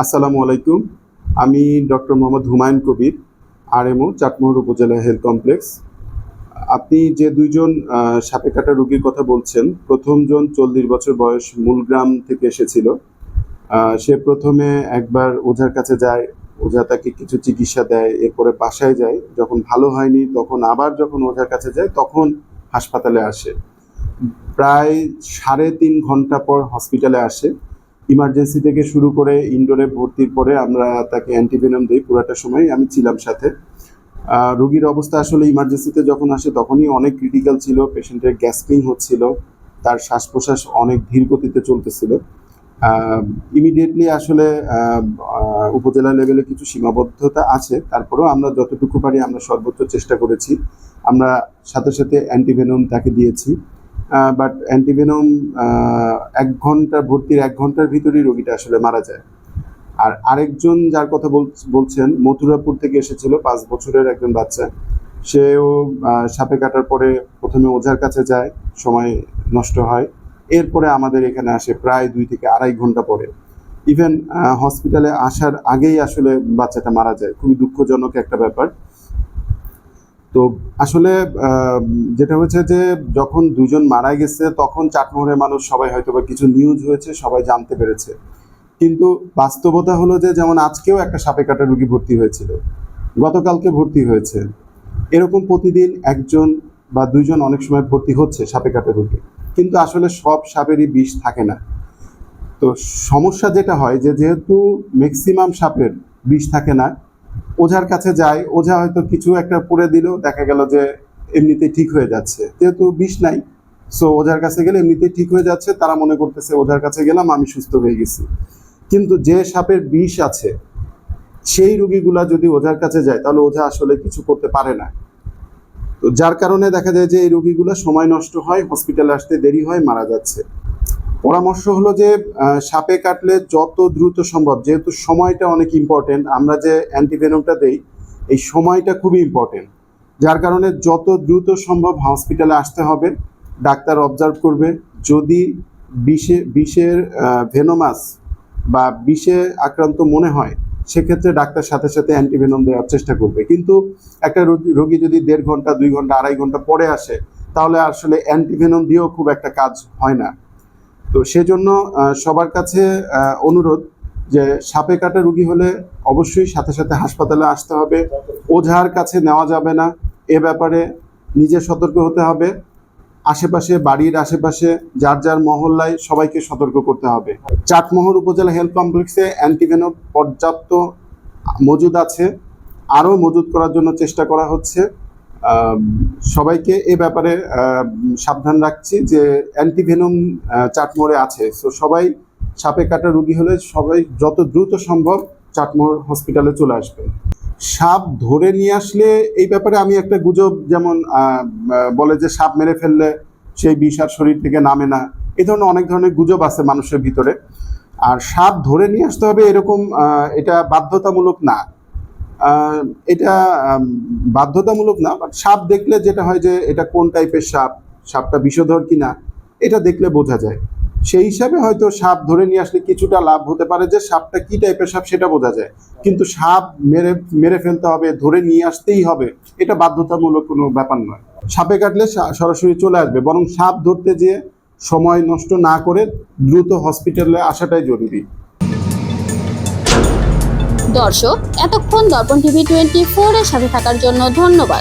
আসসালামু আলাইকুম। আমি ডক্টর মোহাম্মদ হুমায়ুন কবির, আরএমও, চাটমোহর উপজেলা হেলথ কমপ্লেক্স। আপনি যে দুইজন সাপে কাটা রোগীর কথা বলছেন, প্রথমজন চল্লিশ বছর বয়স মূলগ্রাম থেকে এসেছিল। সে প্রথমে একবার ওঝার কাছে যায়, ওঝা তাকে কিছু চিকিৎসা দেয়, এরপরে বাসায় যায়। যখন ভালো হয়নি, তখন আবার যখন ওঝার কাছে যায়, তখন হাসপাতালে আসে। প্রায় সাড়ে তিন ঘণ্টা পর হসপিটালে আসে। ইমার্জেন্সি থেকে শুরু করে ইনডোরে ভর্তির পরে আমরা তাকে অ্যান্টিভেনম দিই, পুরাটা সময় আমি ছিলাম সাথে। রোগীর অবস্থা আসলে ইমার্জেন্সিতে যখন আসে তখনই অনেক ক্রিটিক্যাল ছিল পেশেন্টের গ্যাসপিং হচ্ছিল, তার শ্বাস প্রশ্বাস অনেক ধীর গতিতে চলতেছিল। ইমিডিয়েটলি আসলে উপজেলা লেভেলে কিছু সীমাবদ্ধতা আছে, তারপরেও আমরা যতটুকু পারি আমরা সর্বোচ্চ চেষ্টা করেছি। আমরা সাথে সাথে অ্যান্টিভেনম তাকে দিয়েছি। বাট অ্যান্টিভেনম এক ঘণ্টা ভর্তির এক ঘণ্টার ভিতরেই রোগীটা আসলে মারা যায়। আর আরেকজন যার কথা বল- বলছেন, মথুরাপুর থেকে এসেছিল, পাঁচ বছরের একজন বাচ্চা। সেও সাপে কাটার পরে প্রথমে ওঝার কাছে যায়, সময় নষ্ট হয়। এরপরে আমাদের এখানে আসে প্রায় দুই থেকে আড়াই ঘণ্টা পরে। ইভেন হসপিটালে আসার আগেই আসলে বাচ্চাটা মারা যায়। খুবই দুঃখজনক একটা ব্যাপার। তো আসলে যেটা হয়েছে যে যখন দুজন মারা গেছে, তখন চাটমোহরের মানুষ সবাই হয়তো বা কিছু নিউজ হয়েছে, সবাই জানতে পেরেছে। কিন্তু বাস্তবতা হলো যে, যেমন আজকেও একটা সাপে কাটা রুগী ভর্তি হয়েছিল, গতকালকে ভর্তি হয়েছে। এরকম প্রতিদিন একজন বা দুইজন অনেক সময় ভর্তি হচ্ছে সাপে কাটা রুগী। কিন্তু আসলে সব সাপেরই বিষ থাকে না। তো সমস্যা যেটা হয় যে, যেহেতু ম্যাক্সিমাম সাপের বিষ থাকে না ওঝার কাছে যায়, ওঝা হয়তো কিছু একটা পরে দিল, দেখা গেল যে এমনিতেই ঠিক হয়ে যাচ্ছে। যেহেতু বিষ নাই সো ওঝার কাছে গেলে এমনিতেই ঠিক হয়ে যাচ্ছে, তারা মনে করতেছে ওঝার কাছে গেলাম, আমি সুস্থ হয়ে গেছি। কিন্তু যে সাপের বিষ আছে, সেই রুগীগুলা যদি ওঝার কাছে যায়, তাহলে ওঝা আসলে কিছু করতে পারে না। তো যার কারণে দেখা যায় যে এই রোগীগুলো সময় নষ্ট হয় হসপিটালে আসতে দেরি হয়, মারা যাচ্ছে। পরামর্শ হলো যে সাপে কাটলে যত দ্রুত সম্ভব, যেহেতু সময়টা অনেক ইম্পর্টেন্ট আমরা যে অ্যান্টিভেনমটা দেই, এই সময়টা খুবই ইম্পর্টেন্ট যার কারণে যত দ্রুত সম্ভব হসপিটালে আসতে হবে, ডাক্তার অবজার্ভ করবে, যদি বিষে, বিষের ভেনোমাস বা বিষে আক্রান্ত মনে হয়, সেক্ষেত্রে ডাক্তার সাথে সাথে অ্যান্টিভেনম দেওয়ার চেষ্টা করবে। কিন্তু একটা রোগী- যদি দেড় ঘণ্টা, দুই ঘণ্টা, আড়াই ঘণ্টা পরে আসে, তাহলে আসলে অ্যান্টিভেনম দিয়েও খুব একটা কাজ হয় না। তো সেজন্য সবার কাছে অনুরোধ যে সাপে কাটা রুগী হলে অবশ্যই সাথে সাথে হাসপাতালে আসতে হবে। ওঝার কাছে নেওয়া যাবে না। এ ব্যাপারে নিজে সতর্ক হতে হবে। আশেপাশে, বাড়ির আশেপাশে, যার যার মহল্লায় সবাইকে সতর্ক করতে হবে। চাটমোহর উপজেলা হেলথ কমপ্লেক্সে অ্যান্টিভেনম পর্যাপ্ত মজুদ আছে। আরও মজুদ করার জন্য চেষ্টা করা হচ্ছে। সবাইকে এ ব্যাপারে সাবধান রাখছি যে অ্যান্টিভেনম চাটমোহরে আছে। সো সবাই সাপে কাটা রুগী হলে সবাই যত দ্রুত সম্ভব চাটমোড় হসপিটালে চলে আসবেন সাপ ধরে নিয়ে আসলে এই ব্যাপারে আমি একটা গুজব যেমন বলে যে সাপ মেরে ফেললে সেই বিষ আর শরীর থেকে নামে না। এ ধরনের অনেক ধরনের গুজব আছে মানুষের ভিতরে। আর সাপ ধরে নিয়ে আসতে হবে এরকম এটা বাধ্যতামূলক না। এটা বাধ্যতামূলক না বাট সাপ দেখলে যেটা হয় যে এটা কোন টাইপের সাপ, সাপটা বিষধর কিনা, এটা দেখলে বোঝা যায়। সেই হিসাবে হয়তো সাপ ধরে নিয়ে আসলে কিছুটা লাভ হতে পারে যে সাপটা কি টাইপের সাপ সেটা বোঝা যায়। কিন্তু সাপ মেরে মেরে ফেলতে হবে, ধরে নিয়ে আসতেই হবে, এটা বাধ্যতামূলক কোনো ব্যাপার নয়। সাপে কাটলে সরাসরি চলে আসবে, বরং সাপ ধরতে যেয়ে সময় নষ্ট না করে দ্রুত হসপিটালে আসাটাই জরুরি। দর্শক এতক্ষণ দর্পণ টিভি টোয়েন্টি ফোরের সাথে থাকার জন্য ধন্যবাদ।